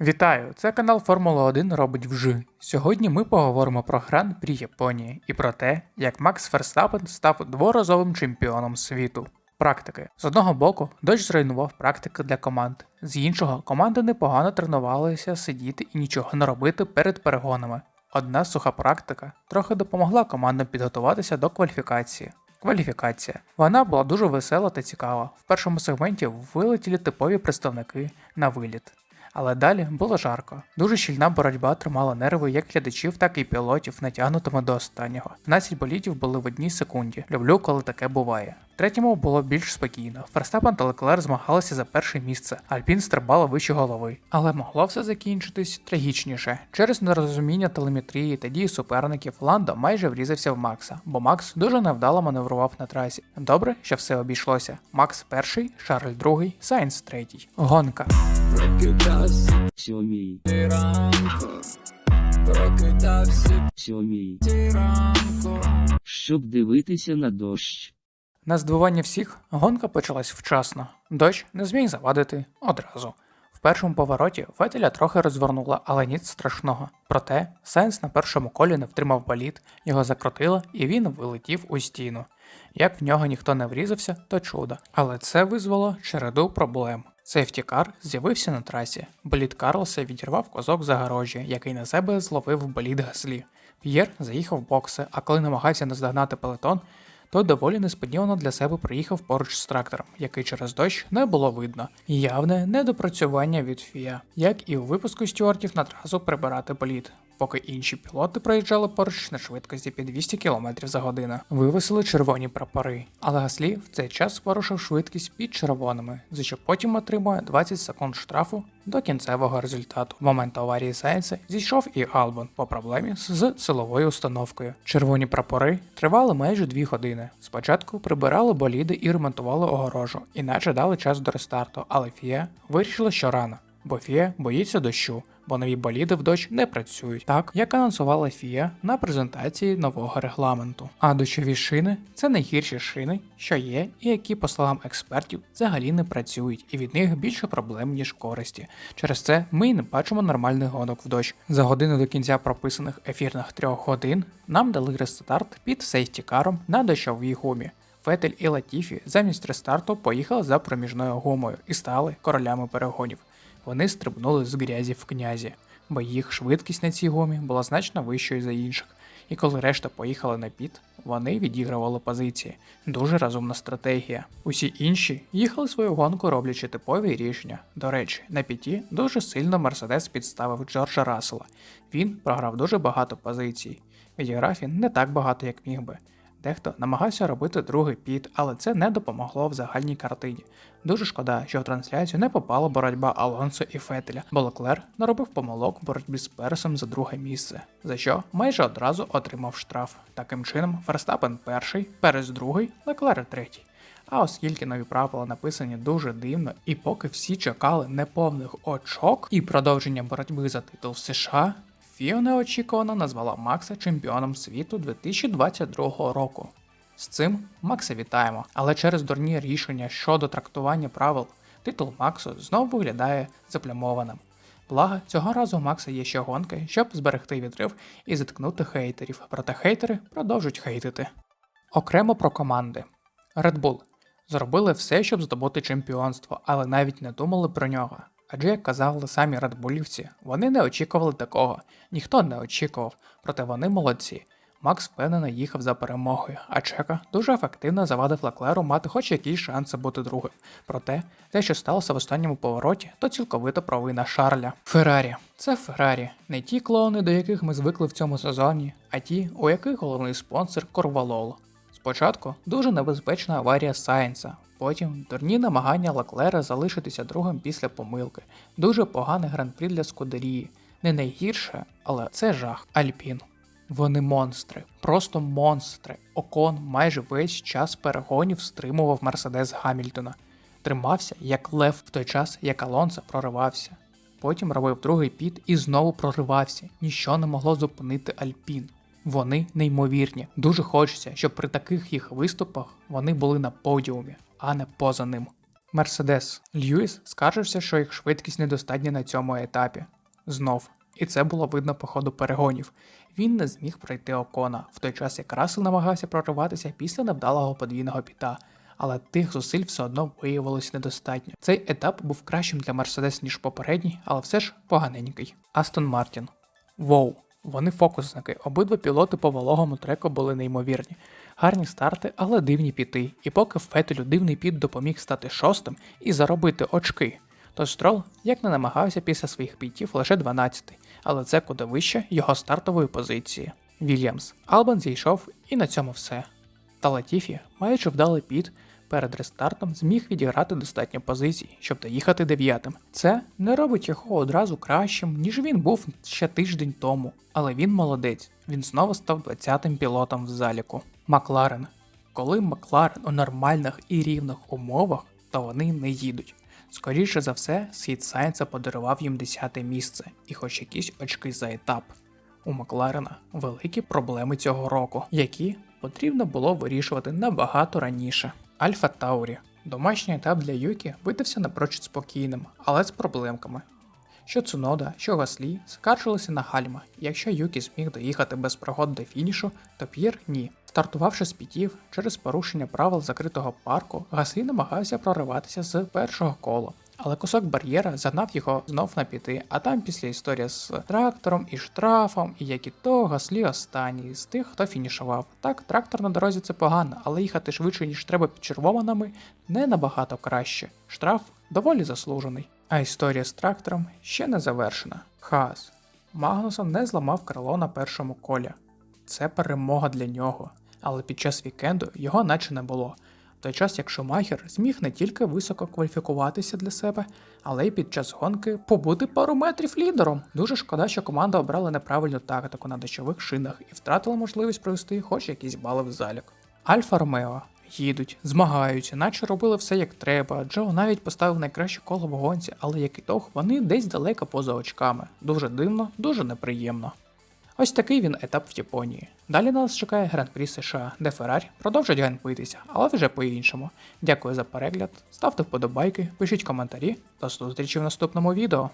Вітаю! Це канал Формула 1 робить вжи. Сьогодні ми поговоримо про гран-прі Японії і про те, як Макс Ферстапен став дворазовим чемпіоном світу. Практики з одного боку, дощ зруйнував практики для команд. З іншого, команди непогано тренувалися сидіти і нічого не робити перед перегонами. Одна суха практика трохи допомогла командам підготуватися до кваліфікації. Кваліфікація. Вона була дуже весела та цікава. В першому сегменті вилетіли типові представники на виліт. Але далі було жарко. Дуже щільна боротьба тримала нерви як глядачів, так і пілотів, натягнутими до останнього. 12 болітів були в одній секунді. Люблю, коли таке буває. Третьому було більш спокійно. Ферстапен та Леклер змагалися за перше місце. Альпін стрибала вище голови. Але могло все закінчитись трагічніше. Через нерозуміння телеметрії та дії суперників Ландо майже врізався в Макса, бо Макс дуже невдало маневрував на трасі. Добре, що все обійшлося. Макс перший, Шарль другий, Сайнс третій. Гонка. Прокидався сьомій, ранку, прокидався сьомій, ранку. щоб дивитися на дощ. На здивування всіх гонка почалась вчасно. Дощ не зміг завадити одразу. В першому повороті Фетеля трохи розвернула, але ніц страшного. Проте Сайнс на першому колі не втримав боліт, його закрутило і він вилетів у стіну. Як в нього ніхто не врізався, то чудо. Але це визвало череду проблем. Сейфтікар з'явився на трасі. Боліт Карлоса відірвав козок загорожі, який на себе зловив боліт Гаслі. П'єр заїхав в бокси, а коли намагався наздогнати пелетон, той доволі несподівано для себе приїхав поруч з трактором, який через дощ не було видно. Явне недопрацювання від Фія, як і у випуску стюартів на трасу прибирати боліт. Поки інші пілоти проїжджали поруч на швидкості під 200 км за годину, вивесили червоні прапори. Але Гаслі в цей час порушив швидкість під червоними, за що потім отримує 20 секунд штрафу до кінцевого результату. В момент аварії Сайнса зійшов і Албон по проблемі з силовою установкою. Червоні прапори тривали майже 2 години. Спочатку прибирали боліди і ремонтували огорожу, іначе дали час до рестарту, але Фія вирішила, що рано. Бо Фія боїться дощу, бо нові боліди в дощ не працюють, так як анонсувала Фія на презентації нового регламенту. А дощові шини це найгірші шини, що є, і які, по словам експертів, взагалі не працюють, і від них більше проблем, ніж користі. Через це ми й не бачимо нормальних гонок в дощ. За годину до кінця прописаних ефірних трьох годин нам дали рестарт під сейфтікаром на дощовій гумі. Фетель і Латіфі замість рестарту поїхали за проміжною гумою і стали королями перегонів. Вони стрибнули з грязі в князі, бо їх швидкість на цій гумі була значно вищою за інших. І коли решта поїхали на піт, вони відігравали позиції. Дуже розумна стратегія. Усі інші їхали свою гонку, роблячи типові рішення. До речі, на піті дуже сильно Мерседес підставив Джорджа Рассела. Він програв дуже багато позицій. Відіграв не так багато, як міг би. Дехто намагався робити другий піт, але це не допомогло в загальній картині. Дуже шкода, що в трансляцію не попала боротьба Алонсо і Фетеля, бо Леклер наробив помилок в боротьбі з Пересом за друге місце, за що майже одразу отримав штраф. Таким чином, Ферстапен перший, Перес другий, Леклер третій. А оскільки нові правила написані дуже дивно, і поки всі чекали неповних очок і продовження боротьби за титул в США, Фіо неочікувано назвала Макса чемпіоном світу 2022 року. З цим Макса вітаємо, але через дурні рішення щодо трактування правил титул Максу знову виглядає заплямованим. Благо, цього разу у Макса є ще гонки, щоб зберегти відрив і заткнути хейтерів, проте хейтери продовжують хейтити. Окремо про команди. Red Bull зробили все, щоб здобути чемпіонство, але навіть не думали про нього. Адже, як казали самі радбулівці, вони не очікували такого, ніхто не очікував, проте вони молодці. Макс впевнено їхав за перемогою, а Чека дуже ефективно завадив Леклеру мати хоч якісь шанси бути другим. Проте, те, що сталося в останньому повороті, то цілковито провина Шарля. Феррарі це Феррарі, не ті клоуни, до яких ми звикли в цьому сезоні, а ті, у яких головний спонсор Корвалол. Спочатку дуже небезпечна аварія Сайнса, потім дурні намагання Леклера залишитися другим після помилки, дуже поганий гран-прі для Скудерії. Не найгірше, але це жах Альпін. Вони монстри, просто монстри. Окон майже весь час перегонів стримував Мерседес Гамільтона. Тримався як лев в той час, як Алонсо проривався. Потім робив другий піт і знову проривався. Ніщо не могло зупинити Альпін. Вони неймовірні. Дуже хочеться, щоб при таких їх виступах вони були на подіумі, а не поза ним. Мерседес. Льюіс скаржився, що їх швидкість недостатня на цьому етапі. Знов. І це було видно по ходу перегонів. Він не зміг пройти окона, в той час як Рассел намагався прориватися після невдалого подвійного піта, але тих зусиль все одно виявилось недостатньо. Цей етап був кращим для Мерседес, ніж попередній, але все ж поганенький. Астон Мартін. Воу, вони фокусники. Обидва пілоти по вологому треку були неймовірні. Гарні старти, але дивні піти. І поки Фетелю дивний піт допоміг стати шостим і заробити очки, то Строл як не намагався після своїх пітів лише 12-й, але це куди вище його стартової позиції. Вільямс. Албан зійшов, і на цьому все. Та Латіфі, маючи вдалий піт, перед рестартом зміг відіграти достатньо позицій, щоб доїхати дев'ятим. Це не робить його одразу кращим, ніж він був ще тиждень тому. Але він молодець, він знову став 20-тим пілотом в заліку. Макларен. Коли Макларен у нормальних і рівних умовах, то вони не їдуть. Скоріше за все, схід Сайнса подарував їм 10 місце і хоч якісь очки за етап. У Макларена великі проблеми цього року, які потрібно було вирішувати набагато раніше. Альфа Таурі. Домашній етап для Юкі видався напрочуд спокійним, але з проблемками. Що Цунода, що Гаслі скаржилися на гальма. Якщо Юкі зміг доїхати без пригод до фінішу, то П'єр ні. Стартувавши з пітів через порушення правил закритого парку, Гаслі намагався прориватися з першого кола. Але кусок бар'єра загнав його знов на піти, а там після історії з трактором і штрафом, і як і то Гаслі останній з тих, хто фінішував. Так, трактор на дорозі це погано, але їхати швидше, ніж треба під червоними, не набагато краще. Штраф доволі заслужений. А історія з трактором ще не завершена. Хаас. Магнусон не зламав крило на першому колі. Це перемога для нього, але під час вікенду його наче не було. Той час як Шумахер зміг не тільки високо кваліфікуватися для себе, але й під час гонки побути пару метрів лідером. Дуже шкода, що команда обрала неправильну тактику на дощових шинах і втратила можливість провести хоч якісь бали в залік. Альфа Ромео їдуть, змагаються, наче робили все як треба. Джо навіть поставив найкраще коло в гонці, але як ітог, вони десь далеко поза очками. Дуже дивно, дуже неприємно. Ось такий він етап в Японії. Далі нас чекає Гран-прі США, де Феррарі продовжать ганьбитися, але вже по-іншому. Дякую за перегляд, ставте вподобайки, пишіть коментарі. До зустрічі в наступному відео.